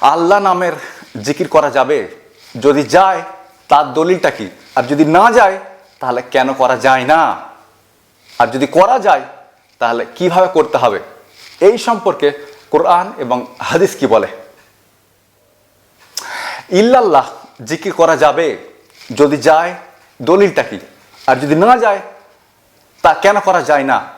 আল্লাহ নামের জিকির করা যাবে? যদি যায়, তার দলিলটা কি? আর যদি না যায়, তাহলে কেন করা যায় না? আর যদি করা যায়, তাহলে কীভাবে করতে হবে? এই সম্পর্কে কোরআন এবং হাদিস কি বলে? ইল্লাল্লাহ, জিকির করা যাবে। যদি যায়, দলিলটা কি? আর যদি না যায়, তা কেন করা যায় না?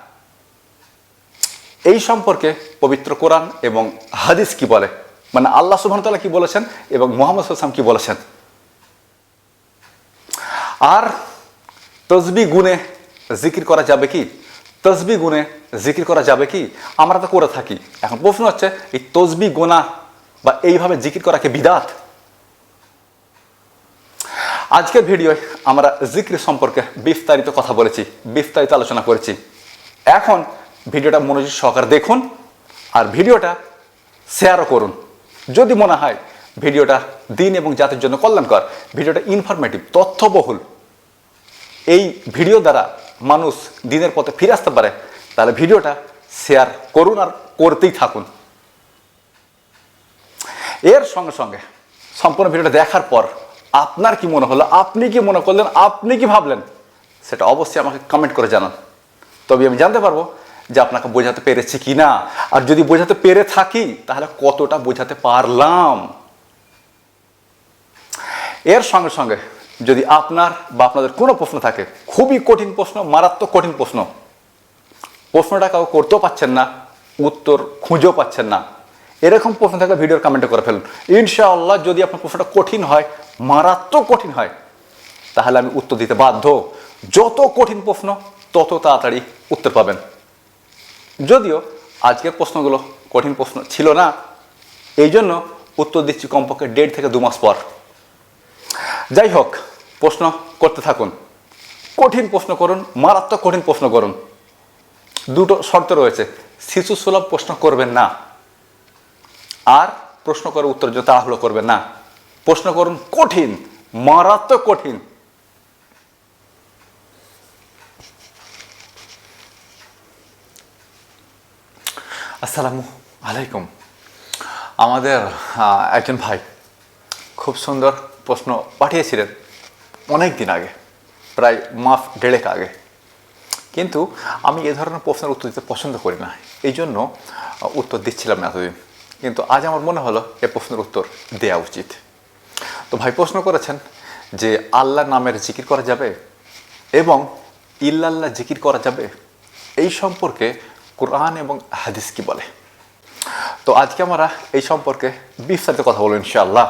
এই সম্পর্কে পবিত্র কোরআন এবং হাদিস কি বলে? মানে আল্লাহ সুবাহতাল্লাহ কি বলেছেন এবং মোহাম্মদ সাল্লাম কি বলেছেন? আর তসবি গুণে জিকির করা যাবে কি? তসবি গুণে জিকির করা যাবে কি? আমরা তো করে থাকি। এখন প্রশ্ন হচ্ছে, এই তসবি গোনা বা এইভাবে জিকির করাকে বিদাত? আজকের ভিডিওয় আমরা জিক্র সম্পর্কে বিস্তারিত কথা বলেছি, বিস্তারিত আলোচনা করেছি। এখন ভিডিওটা মনোযোগ সহকারে দেখুন আর ভিডিওটা শেয়ারও করুন। যদি মনে হয় ভিডিওটা দিন এবং জাতির জন্য কল্যাণকর, ভিডিওটা ইনফরমেটিভ তথ্যবহুল, এই ভিডিও দ্বারা মানুষ দিনের পথে ফিরে আসতে পারে, তাহলে ভিডিওটা শেয়ার করুন আর করতেই থাকুন। এর সঙ্গে সঙ্গে সম্পূর্ণ ভিডিওটা দেখার পর আপনার কি মনে হলো, আপনি কি মনে করলেন, আপনি কি ভাবলেন, সেটা অবশ্যই আমাকে কমেন্ট করে জানান। তবে আমি জানতে পারব যে আপনাকে বোঝাতে পেরেছি কি না আর যদি বোঝাতে পেরে থাকি, তাহলে কতটা বোঝাতে পারলাম? এর সঙ্গে সঙ্গে যদি আপনার বা আপনাদের কোনো প্রশ্ন থাকে, খুবই কঠিন প্রশ্ন, মারাত্মক কঠিন প্রশ্ন, প্রশ্নটা কাউ করতেও পাচ্ছেন না, উত্তর খুঁজেও পাচ্ছেন না, এরকম প্রশ্ন থাকলে ভিডিওর কমেন্টে করে ফেলুন। ইনশাআল্লাহ যদি আপনার প্রশ্নটা কঠিন হয়, মারাত্মক কঠিন হয়, তাহলে আমি উত্তর দিতে বাধ্য। যত কঠিন প্রশ্ন, তত তাড়াতাড়ি উত্তর পাবেন। যদিও আজকের প্রশ্নগুলো কঠিন প্রশ্ন ছিল না, এই জন্য উত্তর দিচ্ছি কমপক্ষে দেড় থেকে দু মাস পর। যাই হোক, প্রশ্ন করতে থাকুন। কঠিন প্রশ্ন করুন, মারাত্মক কঠিন প্রশ্ন করুন। দুটো শর্ত রয়েছে, শিশু সুলভ প্রশ্ন করবেন না। আর প্রশ্ন করে উত্তর যে তাড়াহুড়ো করবেন না। প্রশ্ন করুন কঠিন, মারাত্মক কঠিন। আসসালামু আলাইকুম। আমাদের একজন ভাই খুব সুন্দর প্রশ্ন পাঠিয়েছিলেন অনেক দিন আগে, প্রায় মাস দেড়েক আগে। কিন্তু আমি এ ধরনের প্রশ্নের উত্তর দিতে পছন্দ করি না, এই জন্য উত্তর দিচ্ছিলাম না এতদিন। কিন্তু আজ আমার মনে হলো এ প্রশ্নের উত্তর দেওয়া উচিত। তো ভাই প্রশ্ন করেছেন যে আল্লাহ নামের জিকির করা যাবে এবং ইল্লাল্লাহ জিকির করা যাবে? এই সম্পর্কে কোরআন এবং হাদিস কি বলে? তো আজকে আমরা এই সম্পর্কে বিস্তারিত কথা বলব ইনশাআল্লাহ,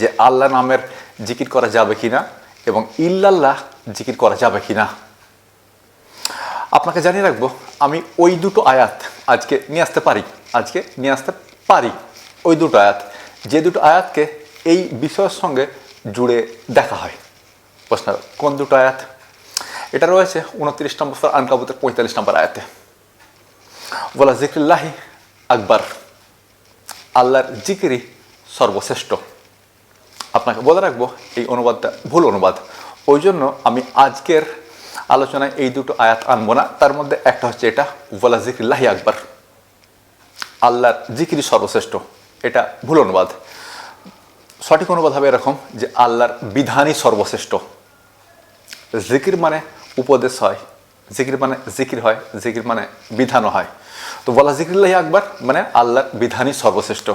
যে আল্লাহ নামের জিকির করা যাবে কিনা এবং ইল্লাল্লাহ জিকির করা যাবে কিনা। আপনাকে জানিয়ে রাখব, আমি ওই দুটো আয়াত আজকে নিয়ে আসতে পারি, আজকে নিয়ে আসতে পারি। ওই দুটো আয়াত, যে দুটো আয়াতকে এই বিষয়ের সঙ্গে জুড়ে দেখা হয়। প্রশ্ন, কোন দুটো আয়াত? এটা রয়েছে উনত্রিশ নম্বর সুরা আনকাবুতের পঁয়তাল্লিশ নম্বর আয়াতে। বলা জিক্রিল্লাহি আকবর, আল্লাহর জিকিরি সর্বশ্রেষ্ঠ। আপনাকে বলে রাখব, এই অনুবাদটা ভুল অনুবাদ। ওই জন্য আমি আজকের আলোচনায় এই দুটো আয়াত আনব না, তার মধ্যে একটা হচ্ছে এটা ওয়ালা জিক্রিল্লাহি আকবর। আল্লাহর জিকিরি সর্বশ্রেষ্ঠ, এটা ভুল অনুবাদ। সঠিক অনুবাদ হবে এরকম যে আল্লাহর বিধানই সর্বশ্রেষ্ঠ। জিকির মানে উপদেশ হয়, জিকির মানে জিকির হয়, জিকির মানে বিধানও হয়। তো বলা জিকিরুল্লাহি আকবর মানে আল্লাহর বিধানই সর্বশ্রেষ্ঠ।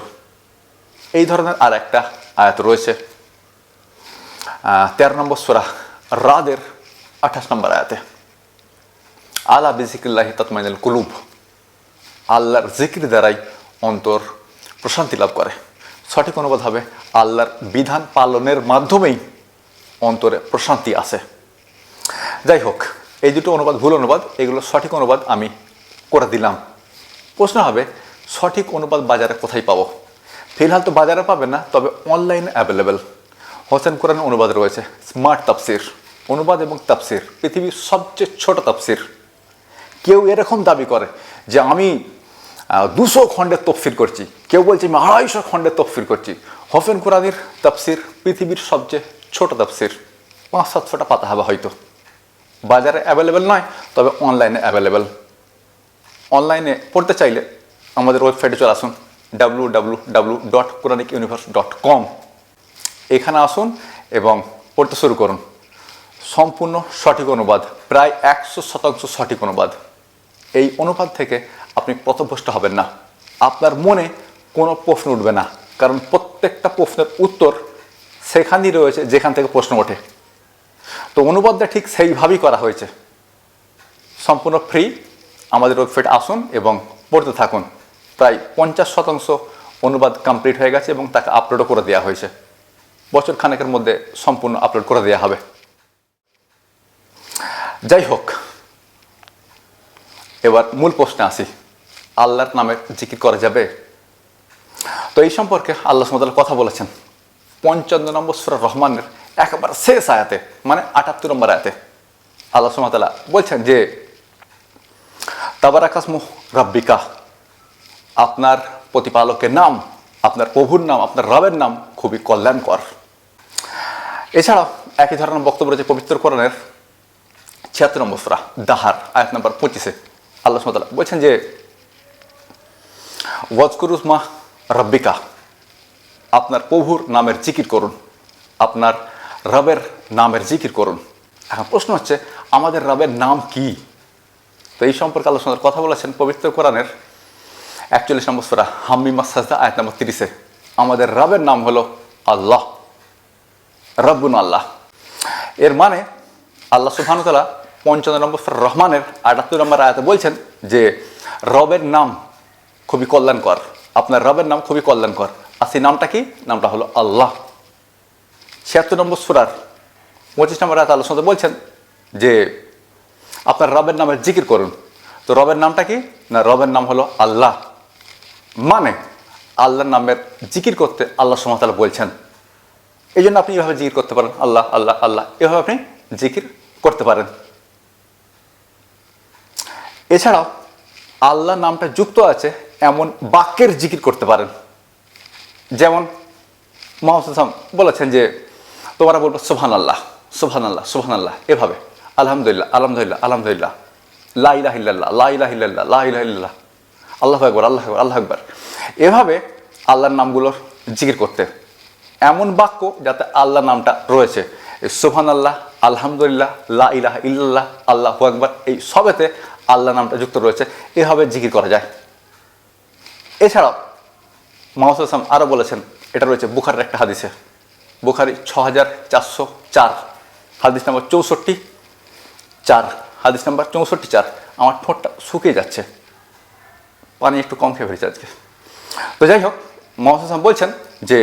এই ধরনের আর একটা আয়াত রয়েছে। তেরো নম্বর সোরা রাদের আঠাশ নম্বর আয়াতে। আলা বিজিকিল্লাহি তৎমাইনুল কুলুব। আল্লাহর জিকির দ্বারাই অন্তর প্রশান্তি লাভ করে। সঠিক অনুবাদ হবে, আল্লাহর বিধান পালনের মাধ্যমেই অন্তরে প্রশান্তি আসে। যাই হোক এই দুটো অনুবাদ, ভুল অনুবাদ, এগুলো সঠিক অনুবাদ আমি করে দিলাম। প্রশ্ন হবে, সঠিক অনুবাদ বাজারে কোথায় পাবো? ফিলহাল তো বাজারে পাবেন না, তবে অনলাইনে অ্যাভেলেবেল হোসেন কোরআন অনুবাদ রয়েছে স্মার্ট তাফসির। অনুবাদ এবং তাফসির, পৃথিবীর সবচেয়ে ছোট তাফসির। কেউ এরকম দাবি করে যে আমি দুশো খণ্ডের তফসির করছি। কেউ বলছে, আমি আড়াইশো খণ্ডের তফসির করছি। হোসেন কোরআনের তাফসির পৃথিবীর সবচেয়ে ছোট তাফসির। পাঁচ সাতশোটা পাতা হবে হয়তো। বাজারে অ্যাভেলেবেল নয়, তবে অনলাইনে অ্যাভেলেবেল অনলাইনে পড়তে চাইলে আমাদের ওয়েবসাইটে চলে আসুন W W W dot Quranic universe dot com এখানে আসুন এবং পড়তে শুরু করুন। সম্পূর্ণ সঠিক অনুবাদ, প্রায় একশো শতাংশ সঠিক অনুবাদ। এই অনুবাদ থেকে আপনি পথভ্রষ্ট হবেন না। আপনার মনে কোনো প্রশ্ন উঠবে না, কারণ প্রত্যেকটা প্রশ্নের উত্তর সেখানেই রয়েছে, যেখান থেকে প্রশ্ন ওঠে। তো অনুবাদটা ঠিক সেইভাবেই করা হয়েছে। সম্পূর্ণ ফ্রি আমাদের ওয়েবসাইট আসুন এবং পড়তে থাকুন। প্রায় পঞ্চাশ শতাংশ অনুবাদ কমপ্লিট হয়ে গেছে এবং তাকে আপলোডও করে দেওয়া হয়েছে। বছর খানেকের মধ্যে সম্পূর্ণ আপলোড করে দেওয়া হবে। যাই হোক, এবার মূল প্রশ্নে আসি। আল্লাহর নামে জিকির করা যাবে? তো এই সম্পর্কে আল্লাহ সুমতাল কথা বলেছেন। পঞ্চান্ন নম্বর সুরা রহমানের একেবারে শেষ আয়াতে মানে আটাত্তর নম্বর আয়াতে আল্লাহ সুমতাল্লাহ বলছেন যে, তাবারাকাসমু রাব্বিকা, আপনার প্রতিপালকের নাম, আপনার প্রভুর নাম, আপনার রবের নাম খুবই কল্যাণকর। এছাড়াও একই ধরনের বক্তব্য রয়েছে পবিত্র কোরআনের ছিয়াত্তর নম্বর সুরা দাহার, আয়াত নম্বর পঁচিশে। আল্লাহ সুমতাল্লাহ বলছেন যে ওয়াজকুরুস মা রব্বিকা, আপনার প্রভুর নামের জিকির করুন, আপনার রবের নামের জিকির করুন। এখন প্রশ্ন হচ্ছে, আমাদের রবের নাম কি? তো এই সম্পর্কে আল্লাহ সুন্দর কথা বলেছেন পবিত্র কোরআনের একচল্লিশ নম্বর সুরা হাম্মিমা সাজদা আয়াত নম্বর তিরিশে। আমাদের রবের নাম হলো আল্লাহ, রব্বুন আল্লাহ। এর মানে আল্লাহ সুবহানুতালা পঞ্চান্ন নম্বর সুরা রহমানের আটাত্তর নম্বর আয়াতে বলছেন যে, রবের নাম খুবই কল্যাণকর। আপনার রবের নাম খুবই কল্যাণকর। আর সেই নামটা কি? নামটা হলো আল্লাহ। ছিয়াত্তর নম্বর সুরার পঁচিশ নম্বর আল্লাহ সুন্দর বলছেন যে, আপনার রবের নামের জিকির করুন। তো রবের নামটা কি? না, রবের নাম হলো আল্লাহ। মানে আল্লাহর নামের জিকির করতে আল্লাহ সুমতালা বলছেন। এই জন্য আপনি এভাবে জিকির করতে পারেন। আল্লাহ আল্লাহ আল্লাহ। এভাবে আপনি জিকির করতে পারেন। এছাড়াও আল্লাহ নামটা যুক্ত আছে এমন বাক্যের জিকির করতে পারেন। যেমন মোহাম্মদ বলেছেন যে তোমরা বলব সোহান আল্লাহ সোহান আল্লাহ সোহান আল্লাহ এভাবে। আলহামদুলিল্লাহ আলহামদুলিল্লাহ আলহামদুলিল্লাহ। লাইলাহিল্লাহ লাইলাহিল্লাহ লাইলাহিল্লাহ আল্লাহ একবার আল্লাহ একবার আল্লাহ একবার এভাবে আল্লাহর নামগুলোর জিকির করতে। এমন বাক্য যাতে আল্লাহ নামটা রয়েছে। সোহান আল্লাহ আলহামদুলিল্লাহ, লা ইলাহা ইল্লাল্লাহ, আল্লাহ একবার এই সবেতে আল্লাহ নামটা যুক্ত রয়েছে। এভাবে জিকির করা যায়। এছাড়াও মোহাম্মদ ইসলাম আরও বলেছেন, এটা রয়েছে বুখারের একটা হাদিসে। বুখারি ছ হাজার চারশো চার, হাদিস নাম্বার চৌষট্টি, চার, হাদিস নাম্বার চৌষট্টি চার। আমার ঠোঁটটা শুকিয়ে যাচ্ছে। পানি একটু কম খেয়ে ফেলেছে আজকে। তো যাই হোক, মোহাম্মদ বলছেন যে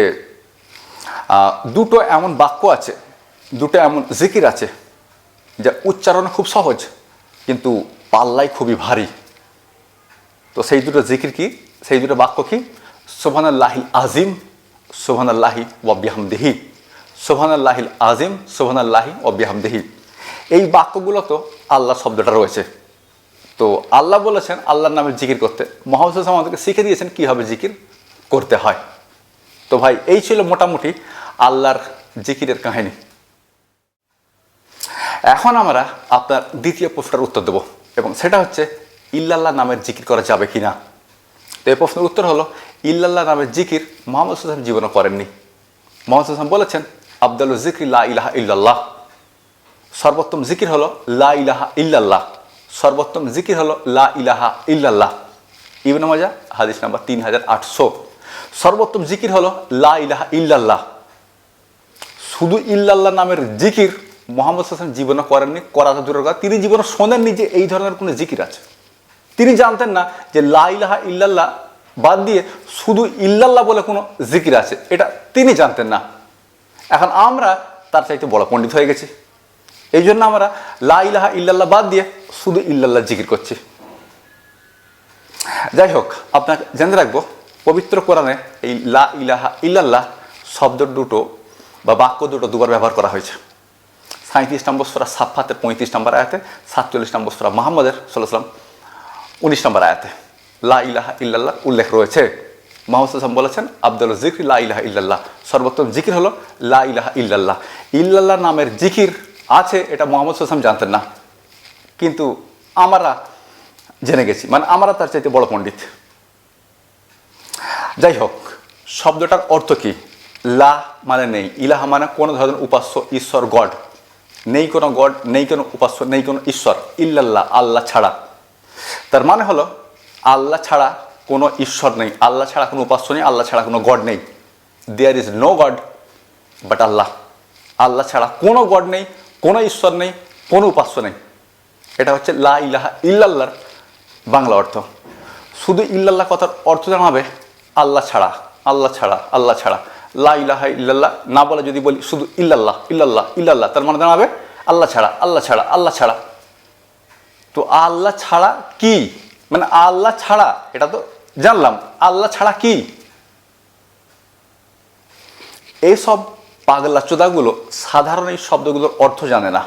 দুটো এমন বাক্য আছে, দুটো এমন জিকির আছে, যা উচ্চারণ খুব সহজ, কিন্তু পাল্লাই খুবই ভারী। তো সেই দুটো জিকির কি? সেই দুটো বাক্য কি? সোভান আল্লাহিল আজিম সোভান আল্লাহি ওয়াবিহামদেহি সোভান আল্লাহিল আজিম সোভান আল্লাহি ওয়াবিহামদেহি এই বাক্যগুলো তো আল্লাহ শব্দটা রয়েছে। তো আল্লাহ বলেছেন আল্লাহর নামে জিকির করতে। মোহাম্মদ আমাদেরকে শিখে দিয়েছেন কীভাবে জিকির করতে হয়। তো ভাই, এই ছিল মোটামুটি আল্লাহর জিকিরের কাহিনী। এখন আমরা আপনার দ্বিতীয় প্রশ্নের উত্তর দেবো এবং সেটা হচ্ছে, ইল্লাল্লাহ নামের জিকির করা যাবে কি না তো এই প্রশ্নের উত্তর হলো, ইল্লাল্লাহ নামের জিকির মোহাম্মদ হাসান জীবনে করেননি। মোহাম্মদ হাসান বলেছেন আব্দুল জিকির লা ইলাহা ইল্লাল্লাহ। সর্বোত্তম জিকির হলো লা ইলাহা ইল্লাল্লাহ। সর্বোত্তম জিকির হলো লা ইলাহা ইল্লাল্লাহ। ইবনে মাজা হাদিস নাম্বার তিন হাজার আটশো। সর্বোত্তম জিকির হলো লা ইলাহা ইল্লাল্লাহ। শুধু ইল্লাল্লাহ নামের জিকির মোহাম্মদ হাসান জীবনে করেননি করা দূরের তিনি জীবনে শোনেননি যে এই ধরনের কোনো জিকির আছে। তিনি জানতেন না যে লাইলাহা ইল্লাল্লাহ বাদ দিয়ে শুধু ইল্লাল্লাহ বলে কোনো জিকির আছে। এটা তিনি জানতেন না। এখন আমরা তার চাইতে বড় পণ্ডিত হয়ে গেছি। এই জন্য আমরা লাইলাহা ইল্লাল্লাহ বাদ দিয়ে শুধু ইল্লাল্লাহ জিকির করছি। যাই হোক আপনাকে জানতে রাখব, পবিত্র কোরআনে এই লা ইলাহা ইল্লাল্লাহ শব্দ দুটো বা বাক্য দুটো দুবার ব্যবহার করা হয়েছে। সাঁত্রিশ নম্বর সোরা সাফাতের পঁয়ত্রিশ নম্বর আয়াতে সাতচল্লিশ নম্বর সোরা মোহাম্মদের সাল্লাম উনিশ নম্বর আয়াতে, লা ইলাহা ইল্লাল্লাহ উল্লেখ রয়েছে। সাল্লাম বলেছেন, আব্দুল জিকির লা ইল্লাল্লাহ। সর্বোত্তম জিকির হলো লা ইলাহা ইল্লাল্লাহ। ইল্লাল্লাহ নামের জিকির আছে, এটা মোহাম্মদ সাল্লাম জানতেন না। কিন্তু আমরা জেনে গেছি মানে আমরা তার চাইতে বড় পণ্ডিত। যাই হোক, শব্দটার অর্থ কি? লা মানে নেই, ইলাহা মানে কোনো ধরনের উপাস্য, ঈশ্বর, গড। নেই কোনো গড, নেই কোনো উপাস্য, নেই কোনো ঈশ্বর, ইল্লাল্লাহ, আল্লাহ ছাড়া। তার মানে হলো, আল্লাহ ছাড়া কোনো ঈশ্বর নেই, আল্লাহ ছাড়া কোনো উপাস্য নেই, আল্লাহ ছাড়া কোনো গড নেই। There is no god but Allah. আল্লাহ ছাড়া কোনো গড নেই, কোনো ঈশ্বর নেই, কোনো উপাস্য নেই। এটা হচ্ছে লা ইলাহা ইল্লাল্লাহর বাংলা অর্থ। শুধু ইল্লাল্লাহ কথার অর্থ জানাবে আল্লাহ ছাড়া আল্লাহ ছাড়া আল্লাহ ছাড়া। লা ইলাহা ইল্লাল্লাহ না বলে যদি বলি শুধু ইল্লাল্লাহ ইল্লাল্লাহ ইল্লাল্লাহ, তার মানে জানাবে আল্লাহ ছাড়া আল্লাহ ছাড়া আল্লাহ ছাড়া। তো আল্লাহ ছাড়া কি? মানে আল্লাহ ছাড়া, এটা তো জানলাম, আল্লাহ ছাড়া কি? এইসব পাগলা চোদাগুলো সাধারণ এই শব্দগুলোর অর্থ জানে না।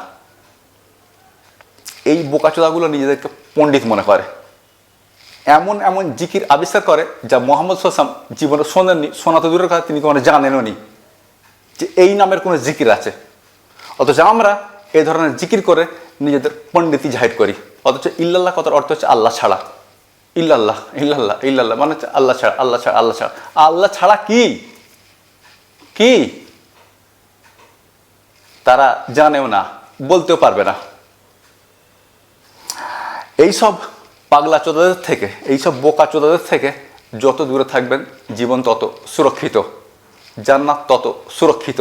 এই বোকাচোদাগুলো নিজেদেরকে পণ্ডিত মনে করে। এমন এমন জিকির আবিষ্কার করে যা মোহাম্মদ সাসাম জীবনে শোনেননি, শোনা তো দূরের কথা, তিনি কোনো জানেনও নি যে এই নামের কোনো জিকির আছে। অথচ আমরা এই ধরনের জিকির করে নিজেদের পণ্ডিতি জাহির করি। অথচ ইল্লাল্লাহ কথার অর্থ হচ্ছে আল্লাহ ছাড়া। ইল্লাল্লাহ ইল্লাল্লাহ ইল্লাল্লাহ মানে হচ্ছে আল্লাহ ছাড়া আল্লাহ ছাড়া আল্লাহ ছাড়া। আল্লাহ ছাড়া কি? কি? তারা জানেও না, বলতেও পারবে না। এইসব পাগলা চোদাদের থেকে, এইসব বোকা চোদাদের থেকে যত দূরে থাকবেন, জীবন তত সুরক্ষিত। জান্নাত তত সুরক্ষিত।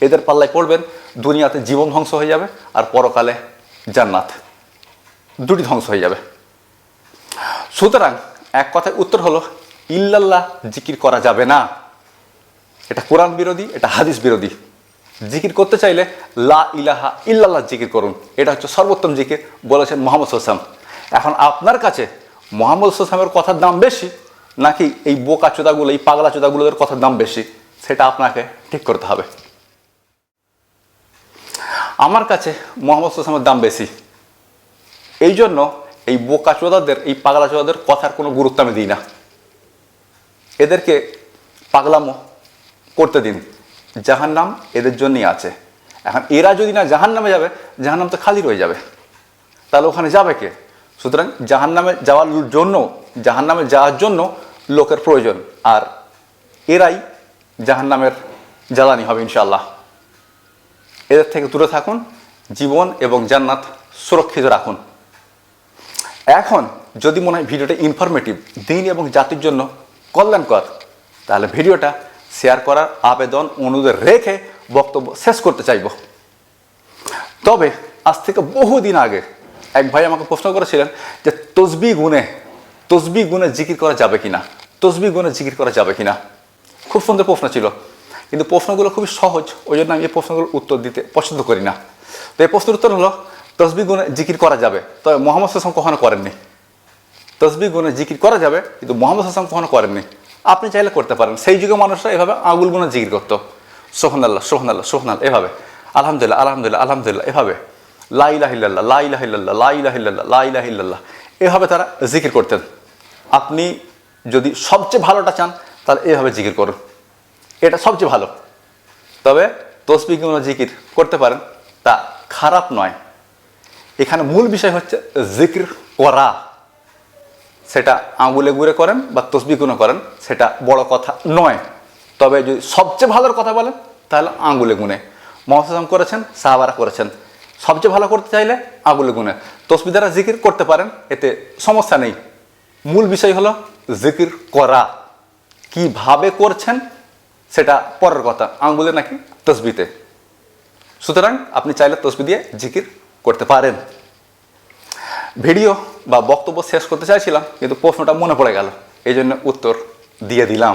এদের পাল্লায় পড়বেন, দুনিয়াতে জীবন ধ্বংস হয়ে যাবে, আর পরকালে জান্নাত। দুটি ধ্বংস হয়ে যাবে। সুতরাং এক কথায় উত্তর হলো, ইল্লাল্লাহ জিকির করা যাবে না। এটা কোরআন বিরোধী, এটা হাদিস বিরোধী। জিকির করতে চাইলে লা ইলাহা ইল্লাল্লাহ জিকির করুন। এটা হচ্ছে সর্বোত্তম জিকির, বলেছেন মোহাম্মদ হোসাম এখন আপনার কাছে মোহাম্মদ হোসামের কথার দাম বেশি, নাকি এই বোকা চোদাগুলো, এই পাগলা চোদাগুলোদের কথার দাম বেশি? সেটা আপনাকে ঠিক করতে হবে। আমার কাছে মোহাম্মদ হোসামের দাম বেশি। এই জন্য এই বোকা চোদাদের, এই পাগলা চোদাদের কথার কোনো গুরুত্ব আমি দিই না। এদেরকে পাগলামো করতে দিন। জাহান নাম এদের জন্যই আছে। এখন এরা যদি না জাহান নামে যাবে জাহান নাম তো খালি রয়ে যাবে। তাহলে ওখানে যাবে কে? সুতরাং জাহান নামে যাওয়ার জন্য জাহান নামে যাওয়ার জন্য লোকের প্রয়োজন। আর এরাই জাহান নামের জ্বালানি হবে ইনশাল্লাহ এদের থেকে দূরে থাকুন, জীবন এবং জান্নাত সুরক্ষিত রাখুন। এখন যদি মনে হয় ভিডিওটা ইনফরমেটিভ দিন এবং জাতির জন্য কল্যাণকর, তাহলে ভিডিওটা শেয়ার করার আবেদন, অনুরোধ রেখে বক্তব্য শেষ করতে চাইব। তবে আজ থেকে বহুদিন আগে এক ভাই আমাকে প্রশ্ন করেছিলেন যে তসবি গুণে তসবি গুণে জিকির করা যাবে কিনা? তসবি গুণে জিকির করা যাবে কিনা? খুব সুন্দর প্রশ্ন ছিল, কিন্তু প্রশ্নগুলো খুবই সহজ, ওই জন্য আমি এই প্রশ্নগুলোর উত্তর দিতে পছন্দ করি না। তো এই প্রশ্নের উত্তর হলো তসবি গুণে জিকির করা যাবে। তবে মোহাম্মদ হাসান কখনো করেননি। তসবি গুণে জিকির করা যাবে, কিন্তু মোহাম্মদ হাসান কখনো করেননি। আপনি চাইলে করতে পারেন। সেই যুগে মানুষরা এভাবে আঙুল গুণে জিকির করতো। সোহান আল্লাহ সোহান আল্লাহ এভাবে। আলহামদুলিল্লাহ আলহামদুলিল্লাহ আলহামদুলিল্লাহ, এভাবে। লাইলাহিল্লাহ লাইলাহিল্লাহ লাইলাহিল্লাহ লাইলাহিল্লাহ এভাবে তারা জিকির করতেন। আপনি যদি সবচেয়ে ভালোটা চান, তাহলে এভাবে জিকির করুন। এটা সবচেয়ে ভালো। তবে তসবি কোনো জিকির করতে পারেন, তা খারাপ নয়। এখানে মূল বিষয় হচ্ছে জিকির করা সেটা আঙুলে গুড়ে করেন বা তসবি গুণে করেন, সেটা বড় কথা নয়। তবে যদি সবচেয়ে ভালোর কথা বলেন, তাহলে আঙুলে গুনে মহাসাম করেছেন, সাহাবারা করেছেন। সবচেয়ে ভালো করতে চাইলে আঙুলে গুনে তসবি দ্বারা জিকির করতে পারেন, এতে সমস্যা নেই। মূল বিষয় হলো জিকির করা কীভাবে করছেন, সেটা পরের কথা। আঙ্গুলে নাকি তসবিতে। সুতরাং আপনি চাইলে তসবি দিয়ে জিকির করতে পারেন। ভিডিও বা বক্তব্য শেষ করতে চাইছিলাম, কিন্তু প্রশ্নটা মনে পড়ে গেল এই জন্য উত্তর দিয়ে দিলাম।